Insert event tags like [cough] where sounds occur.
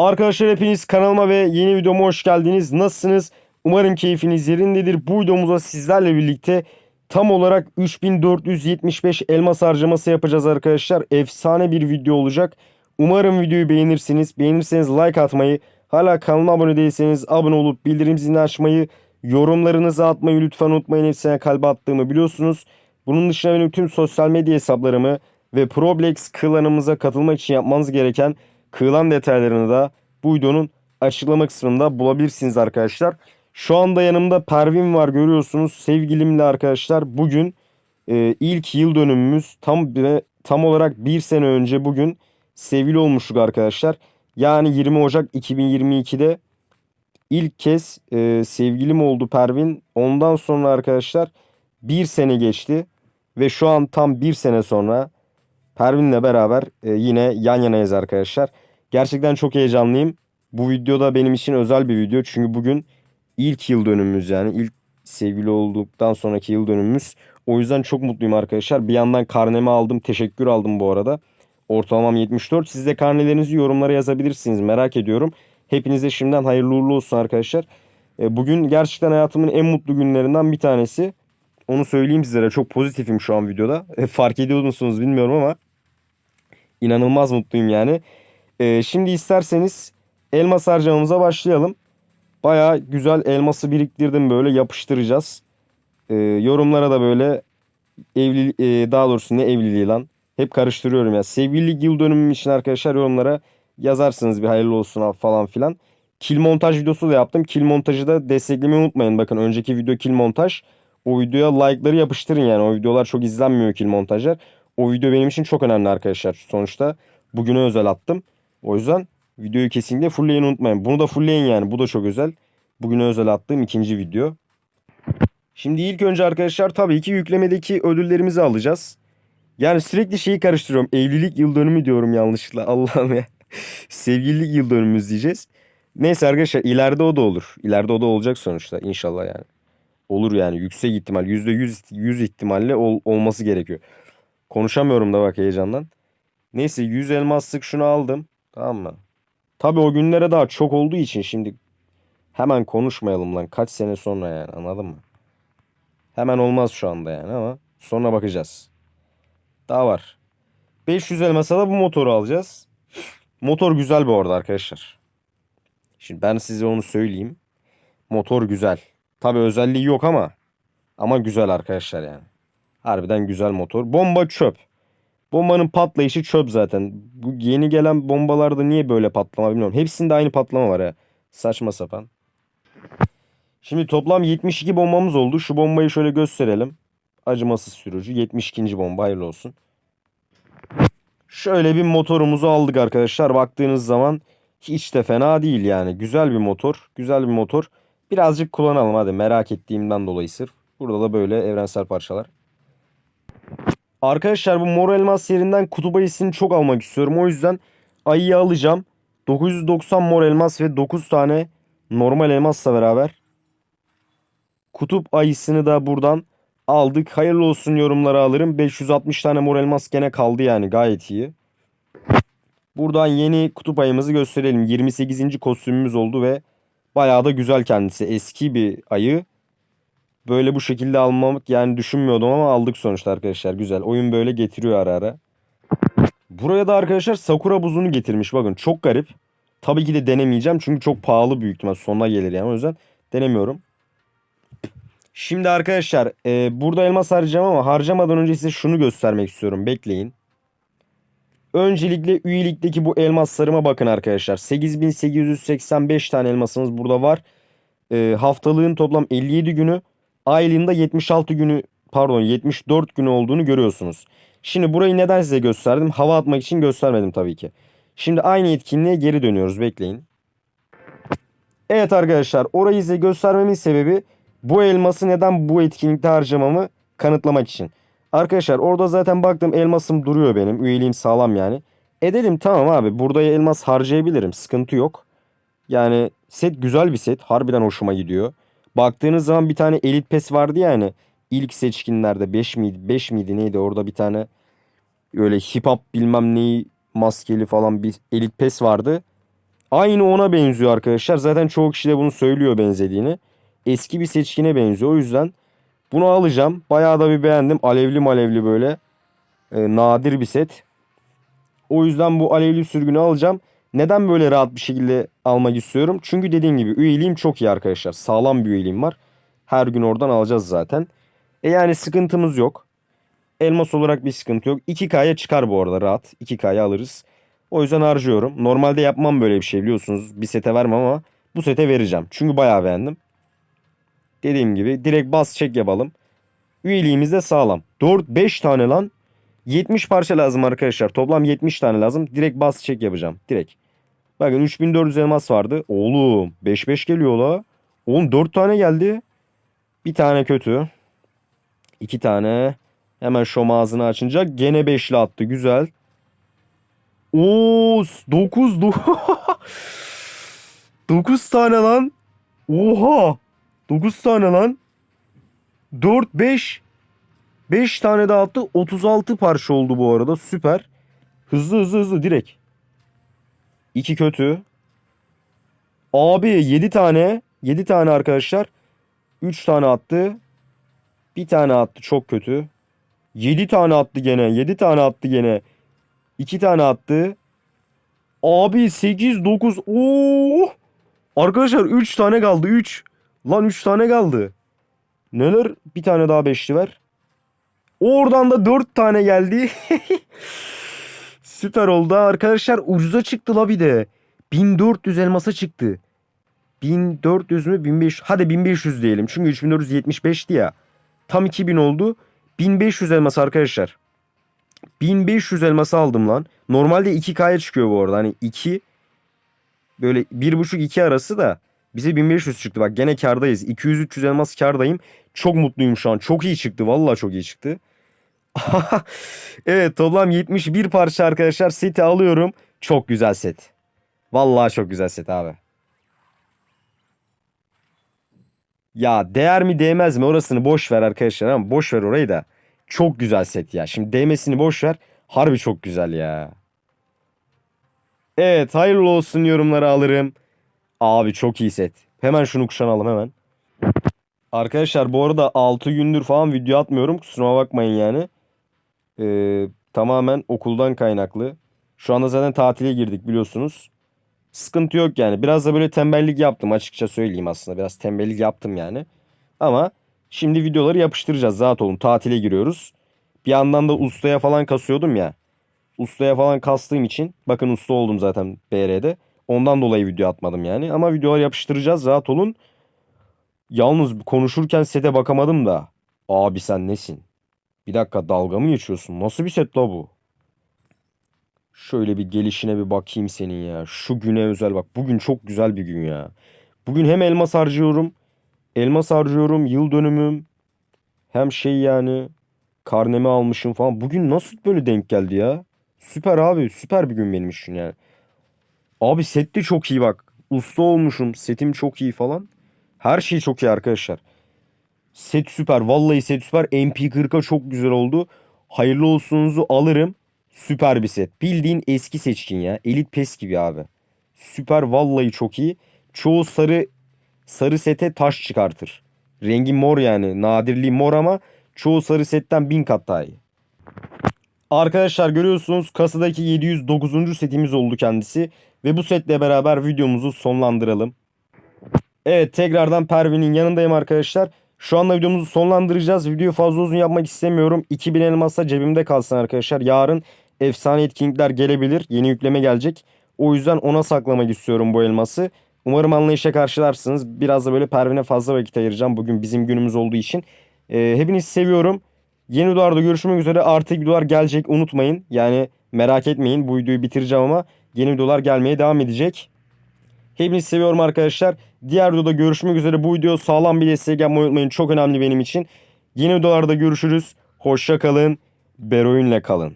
Arkadaşlar hepiniz kanalıma ve yeni videoma hoş geldiniz. Nasılsınız? Umarım keyfiniz yerindedir. Bu videomuzda sizlerle birlikte tam olarak 3475 elmas harcaması yapacağız arkadaşlar. Efsane bir video olacak. Umarım videoyu beğenirsiniz. Beğenirseniz like atmayı, hala kanalıma abone değilseniz abone olup bildirim zilini açmayı, yorumlarınızı atmayı lütfen unutmayın. Hepsine kalbe attığımı biliyorsunuz. Bunun dışında benim tüm sosyal medya hesaplarımı ve Problex klanımıza katılmak için yapmanız gereken klan detaylarını da bu videonun açıklama kısmında bulabilirsiniz arkadaşlar. Şu anda yanımda Pervin var görüyorsunuz. Sevgilimle arkadaşlar bugün e, ilk yıl dönümümüz tam ve tam olarak bir sene önce bugün sevgili olmuştuk arkadaşlar. Yani 20 Ocak 2022'de ilk kez e, sevgilim oldu Pervin. Ondan sonra arkadaşlar bir sene geçti ve şu an tam bir sene sonra Pervin'le beraber e, yine yan yanayız arkadaşlar. Gerçekten çok heyecanlıyım. Bu videoda benim için özel bir video. Çünkü bugün ilk yıl dönümümüz yani ilk sevgili olduktan sonraki yıl dönümümüz. O yüzden çok mutluyum arkadaşlar. Bir yandan karnemi aldım. Teşekkür aldım bu arada. Ortalamam 74. Siz de karnelerinizi yorumlara yazabilirsiniz. Merak ediyorum. Hepinize şimdiden hayırlı uğurlu olsun arkadaşlar. E, Bugün gerçekten hayatımın en mutlu günlerinden bir tanesi. Onu söyleyeyim sizlere. Çok pozitifim şu an videoda. E, Fark ediyor musunuz bilmiyorum ama inanılmaz mutluyum yani. E, Şimdi isterseniz elmas harcamamıza başlayalım. Baya güzel elması biriktirdim böyle yapıştıracağız. E, yorumlara da böyle evli e, daha doğrusu ne evliliği lan. Hep karıştırıyorum ya. Sevgililik yıl dönümüm için arkadaşlar yorumlara yazarsınız bir hayırlı olsun falan filan. Kil montaj videosu da yaptım. Kil montajı da desteklemeyi unutmayın. Bakın önceki video kil montaj. O videoya like'ları yapıştırın yani. O videolar çok izlenmiyor kil montajlar. O video benim için çok önemli arkadaşlar. Sonuçta bugüne özel attım. O yüzden videoyu kesinlikle fullleyin unutmayın. Bunu da fullleyin yani. Bu da çok özel. Bugüne özel attığım ikinci video. Şimdi ilk önce arkadaşlar tabii ki yüklemedeki ödüllerimizi alacağız. Yani sürekli şeyi karıştırıyorum. Evlilik yıl dönümü diyorum yanlışlıkla. [laughs] Allah'ım ya. Sevgililik yıl dönümümüz diyeceğiz. Neyse arkadaşlar ileride o da olur. İleride o da olacak sonuçta inşallah yani. Olur yani yüksek ihtimal %100 100 ihtimalle ol- olması gerekiyor. Konuşamıyorum da bak heyecandan. Neyse 100 elmaslık şunu aldım. Tamam mı? Tabii o günlere daha çok olduğu için şimdi hemen konuşmayalım lan. Kaç sene sonra yani anladın mı? Hemen olmaz şu anda yani ama sonra bakacağız. Daha var. 500 elmasa da bu motoru alacağız. Motor güzel bu arada arkadaşlar. Şimdi ben size onu söyleyeyim. Motor güzel. Tabii özelliği yok ama ama güzel arkadaşlar yani. Harbiden güzel motor. Bomba çöp. Bombanın patlayışı çöp zaten. Bu yeni gelen bombalarda niye böyle patlama bilmiyorum. Hepsinde aynı patlama var ya. Saçma sapan. Şimdi toplam 72 bombamız oldu. Şu bombayı şöyle gösterelim. Acımasız sürücü. 72. bomba hayırlı olsun. Şöyle bir motorumuzu aldık arkadaşlar. Baktığınız zaman hiç de fena değil yani. Güzel bir motor. Güzel bir motor. Birazcık kullanalım hadi merak ettiğimden dolayı sırf. Burada da böyle evrensel parçalar. Arkadaşlar bu mor elmas yerinden kutup ayısını çok almak istiyorum. O yüzden ayıyı alacağım. 990 mor elmas ve 9 tane normal elmasla beraber. Kutup ayısını da buradan aldık. Hayırlı olsun yorumlara alırım. 560 tane mor elmas gene kaldı yani gayet iyi. Buradan yeni kutup ayımızı gösterelim. 28. kostümümüz oldu ve bayağı da güzel kendisi. Eski bir ayı. Böyle bu şekilde almamak yani düşünmüyordum ama aldık sonuçta arkadaşlar. Güzel. Oyun böyle getiriyor ara ara. Buraya da arkadaşlar Sakura buzunu getirmiş. Bakın çok garip. Tabii ki de denemeyeceğim çünkü çok pahalı büyük ihtimal sonuna gelir yani. O yüzden denemiyorum. Şimdi arkadaşlar e, burada elmas harcayacağım ama harcamadan önce size şunu göstermek istiyorum. Bekleyin. Öncelikle üyelikteki bu elmaslarıma bakın arkadaşlar. 8885 tane elmasımız burada var. E, haftalığın toplam 57 günü. Aylığında 76 günü pardon 74 günü olduğunu görüyorsunuz. Şimdi burayı neden size gösterdim? Hava atmak için göstermedim tabii ki. Şimdi aynı etkinliğe geri dönüyoruz. Bekleyin. Evet arkadaşlar orayı size göstermemin sebebi bu elması neden bu etkinlikte harcamamı kanıtlamak için. Arkadaşlar orada zaten baktım elmasım duruyor benim. Üyeliğim sağlam yani. E dedim tamam abi burada elmas harcayabilirim. Sıkıntı yok. Yani set güzel bir set. Harbiden hoşuma gidiyor. Baktığınız zaman bir tane Elite Pass vardı yani. ilk seçkinlerde 5 miydi 5 miydi neydi orada bir tane öyle hip hop bilmem neyi maskeli falan bir Elite Pass vardı. Aynı ona benziyor arkadaşlar. Zaten çoğu kişi de bunu söylüyor benzediğini. Eski bir seçkine benziyor. O yüzden bunu alacağım. Bayağı da bir beğendim. Alevli malevli böyle. e, nadir bir set. O yüzden bu alevli sürgünü alacağım. Neden böyle rahat bir şekilde almak istiyorum? Çünkü dediğim gibi üyeliğim çok iyi arkadaşlar. Sağlam bir üyeliğim var. Her gün oradan alacağız zaten. E yani sıkıntımız yok. Elmas olarak bir sıkıntı yok. 2K'ya çıkar bu arada rahat. 2K'ya alırız. O yüzden harcıyorum. Normalde yapmam böyle bir şey biliyorsunuz. Bir sete vermem ama bu sete vereceğim. Çünkü bayağı beğendim. Dediğim gibi direkt bas çek yapalım. Üyeliğimiz de sağlam. 4-5 tane lan. 70 parça lazım arkadaşlar. Toplam 70 tane lazım. Direkt bas çek yapacağım. Direkt. Bakın 3400 elmas vardı. Oğlum 5-5 geliyor la. Oğlum 4 tane geldi. Bir tane kötü. 2 tane. Hemen şom ağzını açınca gene 5'li attı. Güzel. Oo 9 9 tane lan. Oha. 9 tane lan. 4 5 5 tane daha attı. 36 parça oldu bu arada. Süper. Hızlı hızlı hızlı direkt. 2 kötü. Abi 7 tane. 7 tane arkadaşlar. 3 tane attı. Bir tane attı çok kötü. 7 tane attı gene. 7 tane attı gene. 2 tane attı. Abi 8 9. Oo! Arkadaşlar 3 tane kaldı 3. Lan 3 tane kaldı. Neler? Bir tane daha beşli ver. Oradan da 4 tane geldi. [laughs] Süper oldu arkadaşlar. Ucuza çıktı la bir de. 1400 elmasa çıktı. 1400 mü 1500 hadi 1500 diyelim. Çünkü 3475'ti ya. Tam 2000 oldu. 1500 elmas arkadaşlar. 1500 elması aldım lan. Normalde 2K'ya çıkıyor bu arada. Hani 2 böyle 1.5-2 arası da bize 1500 çıktı. Bak gene kardayız. 200-300 elmas kardayım. Çok mutluyum şu an. Çok iyi çıktı. Vallahi çok iyi çıktı. [laughs] evet toplam 71 parça arkadaşlar. Seti alıyorum. Çok güzel set. Vallahi çok güzel set abi. Ya değer mi değmez mi orasını boş ver arkadaşlar ama boş ver orayı da. Çok güzel set ya. Şimdi değmesini boş ver. Harbi çok güzel ya. Evet hayırlı olsun yorumları alırım. Abi çok iyi set. Hemen şunu kuşanalım hemen. Arkadaşlar bu arada 6 gündür falan video atmıyorum. Kusuruma bakmayın yani. Ee, tamamen okuldan kaynaklı. Şu anda zaten tatile girdik biliyorsunuz. Sıkıntı yok yani. Biraz da böyle tembellik yaptım açıkça söyleyeyim aslında. Biraz tembellik yaptım yani. Ama şimdi videoları yapıştıracağız. Rahat olun. Tatile giriyoruz. Bir yandan da ustaya falan kasıyordum ya. Ustaya falan kastığım için. Bakın usta oldum zaten BR'de. Ondan dolayı video atmadım yani. Ama videoları yapıştıracağız. Rahat olun. Yalnız konuşurken sete bakamadım da. Abi sen nesin? Bir dakika dalga mı geçiyorsun? Nasıl bir set la bu? Şöyle bir gelişine bir bakayım senin ya. Şu güne özel bak. Bugün çok güzel bir gün ya. Bugün hem elmas harcıyorum. Elmas harcıyorum. Yıl dönümüm. Hem şey yani. Karnemi almışım falan. Bugün nasıl böyle denk geldi ya? Süper abi. Süper bir gün benim için yani. Abi set de çok iyi bak. Usta olmuşum. Setim çok iyi falan. Her şey çok iyi arkadaşlar. Set süper. Vallahi set süper. MP40'a çok güzel oldu. Hayırlı olsunuzu alırım. Süper bir set. Bildiğin eski seçkin ya. Elit pes gibi abi. Süper vallahi çok iyi. Çoğu sarı sarı sete taş çıkartır. Rengi mor yani. Nadirliği mor ama çoğu sarı setten bin kat daha iyi. Arkadaşlar görüyorsunuz kasadaki 709. setimiz oldu kendisi. Ve bu setle beraber videomuzu sonlandıralım. Evet tekrardan Pervin'in yanındayım arkadaşlar. Şu anda videomuzu sonlandıracağız. Videoyu fazla uzun yapmak istemiyorum. 2000 elmasla cebimde kalsın arkadaşlar. Yarın efsane etkinlikler gelebilir. Yeni yükleme gelecek. O yüzden ona saklamak istiyorum bu elması. Umarım anlayışa karşılarsınız. Biraz da böyle Pervin'e fazla vakit ayıracağım. Bugün bizim günümüz olduğu için. Ee, hepinizi seviyorum. Yeni videolarda görüşmek üzere. Artık videolar gelecek. Unutmayın. Yani merak etmeyin. Bu videoyu bitireceğim ama yeni videolar gelmeye devam edecek. Hepinizi seviyorum arkadaşlar. Diğer videoda görüşmek üzere. Bu video sağlam bir destek yapmayı unutmayın. Çok önemli benim için. Yeni videolarda görüşürüz. Hoşça kalın. Beroyun'la kalın.